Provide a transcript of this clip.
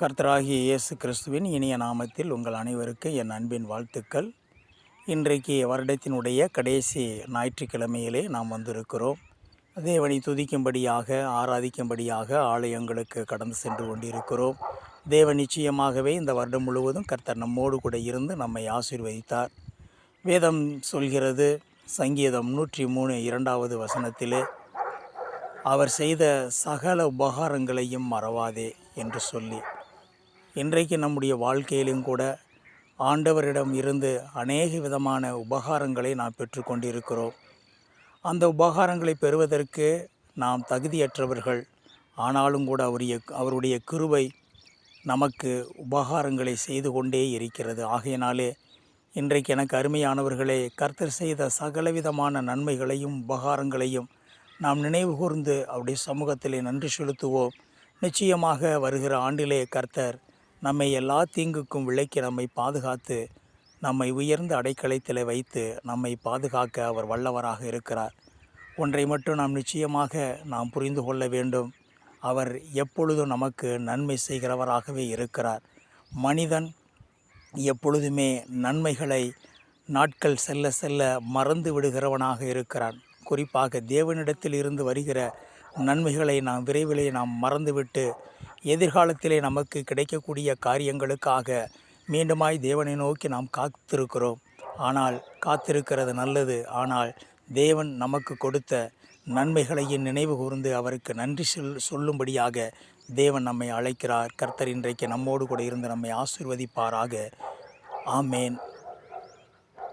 கர்த்தராகிய இயேசு கிறிஸ்துவின் இனிய நாமத்தில் உங்கள் அனைவருக்கும் என் அன்பின் வாழ்த்துக்கள். இன்றைக்கு வருடத்தினுடைய கடைசி ஞாயிற்றுக்கிழமையிலே நாம் வந்திருக்கிறோம். தேவனை துதிக்கும்படியாக ஆராதிக்கும்படியாக ஆலயங்களுக்கு கடந்து சென்று கொண்டிருக்கிறோம். தேவன் நிச்சயமாகவே இந்த வருடம் முழுவதும் கர்த்தர் நம்மோடு கூட இருந்து நம்மை ஆசீர்வதித்தார். வேதம் சொல்கிறது சங்கீதம் நூற்றி மூணு இரண்டாவது வசனத்திலே அவர் செய்த சகல உபகாரங்களையும் மறவாதே என்று சொல்லி. இன்றைக்கு நம்முடைய வாழ்க்கையிலும் கூட ஆண்டவரிடம் இருந்து அநேக விதமான உபகாரங்களை நாம் பெற்றுக்கொண்டிருக்கிறோம் அந்த உபகாரங்களை பெறுவதற்கு நாம் தகுதியற்றவர்கள். ஆனாலும் கூட அவருடைய அவருடைய கிருவை நமக்கு உபகாரங்களை செய்து கொண்டே இருக்கிறது. ஆகையினாலே இன்றைக்கு எனக்கு அருமையானவர்களே கர்த்தர் செய்த சகலவிதமான நன்மைகளையும் உபகாரங்களையும் நாம் நினைவு கூர்ந்து அவருடைய சமூகத்திலே நன்றி செலுத்துவோம். நிச்சயமாக வருகிற ஆண்டிலே கர்த்தர் நம்மை எல்லா தீங்குக்கும் விலைக்கு நம்மை பாதுகாத்து நம்மை உயர்ந்த அடைக்கலைத்தில் வைத்து நம்மை பாதுகாக்க அவர் வல்லவராக இருக்கிறார். ஒன்றை மட்டும் நாம் நிச்சயமாக நாம் புரிந்து கொள்ள வேண்டும். அவர் எப்பொழுதும் நமக்கு நன்மை செய்கிறவராகவே இருக்கிறார். மனிதன் எப்பொழுதுமே நன்மைகளை நாட்கள் செல்ல செல்ல மறந்து விடுகிறவனாக இருக்கிறான். குறிப்பாக தேவனிடத்தில் இருந்து வருகிற நன்மைகளை நாம் விரைவிலே நாம் மறந்துவிட்டு எதிர்காலத்திலே நமக்கு கிடைக்கக்கூடிய காரியங்களுக்காக மீண்டுமாய் தேவனை நோக்கி நாம் காத்திருக்கிறோம். ஆனால் காத்திருக்கிறது நல்லது. ஆனால் தேவன் நமக்கு கொடுத்த நன்மைகளையும் நினைவு கூர்ந்து அவருக்கு நன்றி சொல் சொல்லும்படியாக தேவன் நம்மை அழைக்கிறார். கர்த்தர் இன்றைக்கு நம்மோடு கூட இருந்து நம்மை ஆசிர்வதிப்பாராக. ஆமேன்.